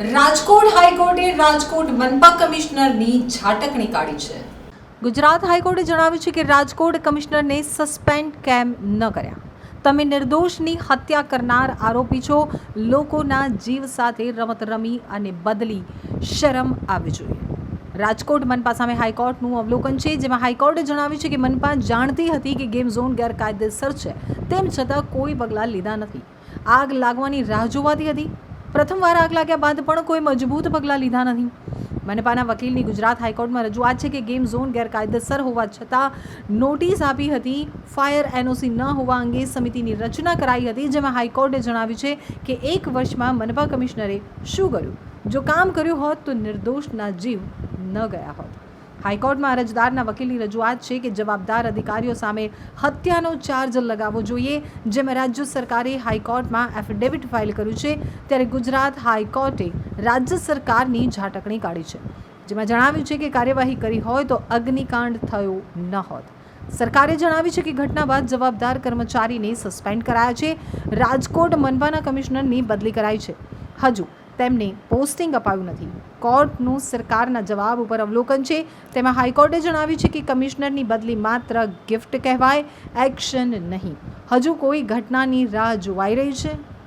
રાજકોટ હાઈકોર્ટે રાજકોટ મનપા કમિશનરની ઝાટકણી કાઢી છે. ગુજરાત હાઈકોર્ટે જણાવ્યું છે કે રાજકોટ કમિશનરને સસ્પેન્ડ કેમ ન કર્યા? તમે નિર્દોષની હત્યા કરનાર આરોપી છો. લોકોના જીવ સાથે રમત રમી અને બદલી શરમ આવવી જોઈએ. રાજકોટ મનપા સામે હાઈકોર્ટનું અવલોકન છે, જેમાં હાઈકોર્ટે જણાવ્યું છે કે મનપા જાણતી હતી કે ગેમ ઝોન ગેરકાયદેસર છે. તેમ છતાં કોઈ પગલાં લીધા નથી. આગ લાગવાની રાહ જોવાતી હતી. પ્રથમવાર આગ લાગ્યા બાદ પણ કોઈ મજબૂત પગલાં લીધા નથી મનપાના વકીલની ગુજરાત હાઈકોર્ટમાં રજૂઆત છે કે ગેમ ઝોન ગેરકાયદેસર હોવા છતાં નોટિસ આપી હતી ફાયર એનઓસી ન હોવા અંગે સમિતિની રચના કરાઈ હતી, જેમાં હાઈકોર્ટે જણાવ્યું છે કે એક વર્ષમાં મનપા કમિશનરે શું કર્યું? જો કામ કર્યું હોત તો નિર્દોષના જીવ ન ગયા હોત. હાઈકોર્ટમાં અરજદારના વકીલની રજૂઆત છે કે જવાબદાર અધિકારીઓ સામે હત્યાનો ચાર્જ લગાવવો જોઈએ, જેમાં રાજ્ય સરકારે હાઈકોર્ટમાં એફિડેવિટ ફાઇલ કર્યું છે. ત્યારે ગુજરાત હાઈકોર્ટે રાજ્ય સરકારની ઝાટકણી કાઢી છે. જેમાં જણાવ્યું છે કે કાર્યવાહી કરી હોય તો અગ્નિકાંડ થયો ન હોત. સરકારે જણાવ્યું છે કે ઘટના બાદ જવાબદાર કર્મચારીને સસ્પેન્ડ કરાયા છે. રાજકોટ મનપાના કમિશનરની બદલી કરાઈ છે. હજુ તેમને પોસ્ટિંગ અપાયું નથી. કોર્ટનું સરકારના જવાબ ઉપર અવલોકન છે. તેમાં હાઈકોર્ટે જણાવ્યું છે કે કમિશનરની બદલી માત્ર ગિફ્ટ કહેવાય, એક્શન નહીં. હજુ કોઈ ઘટનાની રાહ જોવાઈ રહી છે.